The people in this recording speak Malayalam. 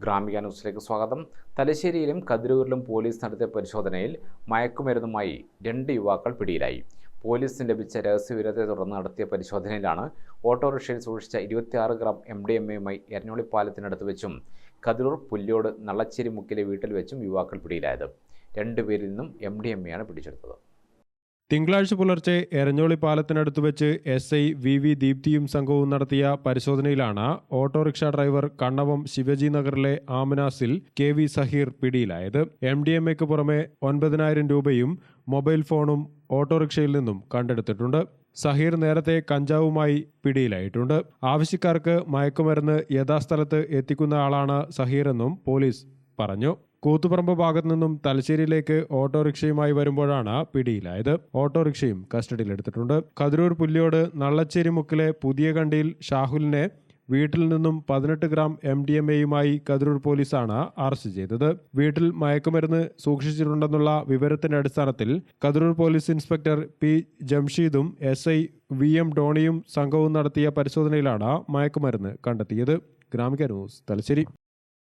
ഗ്രാമിക ന്യൂസിലേക്ക് സ്വാഗതം. തലശ്ശേരിയിലും കതിരൂരിലും പോലീസ് നടത്തിയ പരിശോധനയിൽ മയക്കുമരുന്നുമായി രണ്ട് യുവാക്കൾ പിടിയിലായി. പോലീസിന് ലഭിച്ച രഹസ്യവിവരത്തെ തുടർന്ന് നടത്തിയ പരിശോധനയിലാണ് ഓട്ടോറിക്ഷയിൽ സൂക്ഷിച്ച ഇരുപത്തിയാറ് ഗ്രാം എം ഡി എം എയുമായി എരഞ്ഞോളി പാലത്തിനടുത്ത് വെച്ചും കതിരൂർ പുല്യോട് നള്ളച്ചേരി മുക്കിലെ വീട്ടിൽ വെച്ചും യുവാക്കൾ പിടിയിലായത്. രണ്ടുപേരിൽ നിന്നും എം ഡി എം എയാണ് പിടിച്ചെടുത്തത്. തിങ്കളാഴ്ച പുലർച്ചെ എരഞ്ഞോളി പാലത്തിനടുത്ത് വെച്ച് എസ് ഐ വി വി ദീപ്തിയും സംഘവും നടത്തിയ പരിശോധനയിലാണ് ഓട്ടോറിക്ഷ ഡ്രൈവർ കണ്ണവം ശിവജി നഗറിലെ ആമനാസിൽ കെ വി സഹീർ പിടിയിലായത്. എം ഡി എം എക്ക് പുറമെ ഒൻപതിനായിരം രൂപയും മൊബൈൽ ഫോണും ഓട്ടോറിക്ഷയിൽ നിന്നും കണ്ടെടുത്തിട്ടുണ്ട്. സഹീർ നേരത്തെ കഞ്ചാവുമായി പിടിയിലായിട്ടുണ്ട്. ആവശ്യക്കാർക്ക് മയക്കുമരുന്ന് യഥാസ്ഥലത്ത് എത്തിക്കുന്ന ആളാണ് സഹീറെന്നും പോലീസ് പറഞ്ഞു. കൂത്തുപറമ്പ് ഭാഗത്തു നിന്നും തലശ്ശേരിയിലേക്ക് ഓട്ടോറിക്ഷയുമായി വരുമ്പോഴാണ് പിടിയിലായത്. ഓട്ടോറിക്ഷയും കസ്റ്റഡിയിലെടുത്തിട്ടുണ്ട്. കതിരൂർ പുല്ലിയോട് നള്ളച്ചേരി മുക്കിലെ പുതിയ കണ്ടിയിൽ ഷാഹുലിനെ വീട്ടിൽ നിന്നും പതിനെട്ട് ഗ്രാം എം ഡി എം എയുമായി കതിരൂർ പോലീസാണ് അറസ്റ്റ് ചെയ്തത്. വീട്ടിൽ മയക്കുമരുന്ന് സൂക്ഷിച്ചിട്ടുണ്ടെന്നുള്ള വിവരത്തിന്റെ അടിസ്ഥാനത്തിൽ കതിരൂർ പോലീസ് ഇൻസ്പെക്ടർ പി ജംഷീദും എസ് ഐ വി എം ഡോണിയും സംഘവും നടത്തിയ പരിശോധനയിലാണ് മയക്കുമരുന്ന് കണ്ടെത്തിയത്. ഗ്രാമിക ന്യൂസ് തലശ്ശേരി.